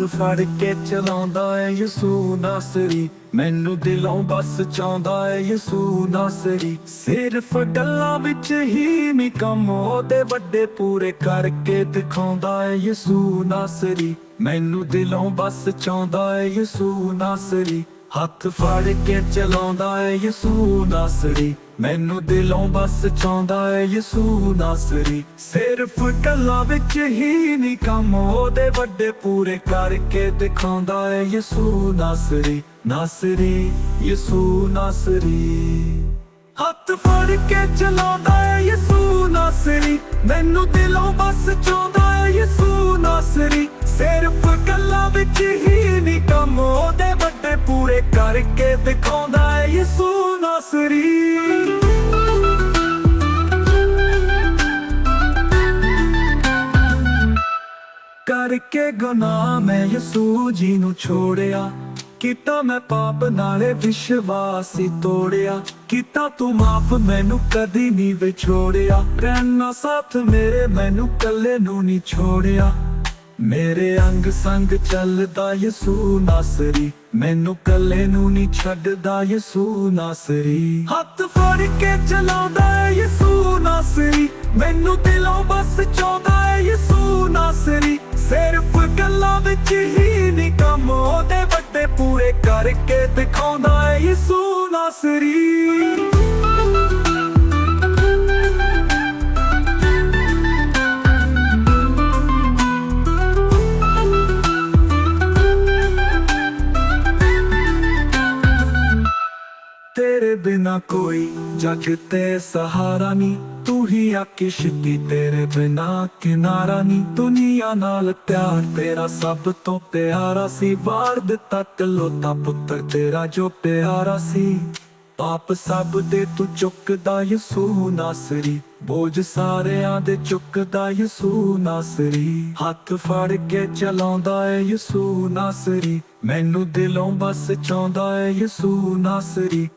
ਹੱਥ ਫੜ ਕੇ ਚਲਾਉਂਦਾ ਏ ਯਿਸੂ ਨਾਸਰੀ। ਮੈਨੂੰ ਦਿਲੋਂ ਬਸ ਚਾਹੁੰਦਾ ਏ ਯਿਸੂ ਨਾਸਰੀ। ਸਿਰਫ ਗੱਲਾਂ ਵਿੱਚ ਹੀ ਨਹੀਂ ਕੰਮ, ਉਹਦੇ ਵੱਡੇ ਪੂਰੇ ਕਰਕੇ ਦਿਖਾਉਂਦਾ ਏ ਯਿਸੂ ਨਾਸਰੀ। ਮੈਨੂੰ ਦਿਲੋਂ ਬਸ ਚਾਹੁੰਦਾ ਏ ਯਿਸੂ ਨਾਸਰੀ। ਹੱਥ ਫੜ ਕੇ ਚਲਾਉਂਦਾ ਏ ਯਿਸੂ ਨਾਸਰੀ। ਮੈਨੂੰ ਦਿਲੋਂ ਬਸ ਚਾਹੁੰਦਾ ਏ ਯਿਸੂ ਨਾਸਰੀ। ਸਿਰਫ ਕੱਲਾ ਵਿੱਚ ਹੀ ਨਹੀਂ ਕੰਮ, ਉਹਦੇ ਵੱਡੇ ਪੂਰੇ ਕਰਕੇ ਦਿਖਾਉਂਦਾ ਏ ਯਿਸੂ ਨਾਸਰੀ। ਨਾਸਰੀ, ਯਿਸੂ ਨਾਸਰੀ। ਹੱਥ ਫੜ ਕੇ ਚਲਾਉਂਦਾ ਏ ਯਿਸੂ ਨਾਸਰੀ। ਮੈਨੂੰ ਦਿਲੋਂ ਬਸ ਚਾਹੁੰਦਾ ਏ ਯਿਸੂ ਨਾਸਰੀ। ਸਿਰਫ ਗੱਲਾਂ ਵਿੱਚ ਹੀ ਨਹੀਂ ਕੰਮ, ਉਹਦੇ ਵੱਡੇ ਕਰਕੇ ਦਿਖਾਉਂਦਾ ਏ ਯਿਸੂ ਨਾਸਰੀ। ਕਰਕੇ ਗੁਨਾਹ ਮੈਂ ਯਿਸੂ ਜੀ ਨੂੰ ਛੋੜਿਆ। ਕੀਤਾ ਮੈਂ ਪਾਪ ਨਾਲੇ ਵਿਸ਼ਵਾਸ ਹੀ ਤੋੜਿਆ। ਕੀਤਾ ਤੂੰ ਮਾਫ ਮੈਨੂੰ ਕਦੀ ਨਹੀਂ ਵਿਛੋੜਿਆ। ਰਹਿਣਾ ਸਾਥ ਮੇਰੇ, ਮੈਨੂੰ ਕੱਲੇ ਨੂੰ ਨਹੀਂ ਛੋੜਿਆ। ਮੇਰੇ ਅੰਗ ਸੰਗ ਚੱਲਦਾ ਯਿਸੂ ਨਾਸਰੀ। ਮੈਨੂੰ ਕੱਲੇ ਨੂੰ ਨਹੀਂ ਛੱਡਦਾ ਯਿਸੂ ਨਾਸਰੀ। ਹੱਥ ਫੜ ਕੇ ਚਲਾਉਂਦਾ ਏ ਯਿਸੂ ਨਾਸਰੀ। ਮੈਨੂੰ ਦਿਲੋਂ ਬਸ ਚਾਹੁੰਦਾ ਏ ਯਿਸੂ ਨਾਸਰੀ। ਸਿਰਫ ਗੱਲਾਂ ਵਿੱਚ ਹੀ ਨਹੀਂ ਕੰਮ, ਉਹਦੇ ਵੱਡੇ ਪੂਰੇ ਕਰਕੇ ਦਿਖਾਉਂਦਾ ਏ ਯਿਸੂ ਨਾਸਰੀ। ਤੇਰੇ ਬਿਨਾ ਕੋਈ ਜੱਗ ਤੇ ਸਹਾਰਾ ਨਹੀਂ। ਤੂੰ ਹੀ ਆਕਿਸ਼ ਕੀ ਤੇਰੇ ਬਿਨਾ ਕਿਨਾਰਾ ਨਹੀਂ। ਦੁਨੀਆ ਨਾਲ ਪਿਆਰ ਤੇਰਾ ਸਭ ਤੋਂ ਪਿਆਰਾ ਸੀ। ਵਾਰ ਦਿੱਤਾ ਕਲੋਤਾ ਪੁੱਤਰ ਤੇਰਾ ਜੋ ਪਿਆਰਾ ਸੀ। ਪਾਪ ਸਭ ਦੇ ਤੂੰ ਚੁੱਕਦਾ ਯਸੂ ਨਾਸਰੀ। ਬੋਝ ਸਾਰਿਆਂ ਦੇ ਚੁੱਕਦਾ ਯਸੂ ਨਾਸਰੀ। ਹੱਥ ਫੜ ਕੇ ਚਲਾਉਂਦਾ ਏ ਯਿਸੂ ਨਾਸਰੀ। ਮੈਨੂੰ ਦਿਲੋਂ ਬਸ ਚਾਹੁੰਦਾ ਏ ਯਸੂ ਨਾਸਰੀ।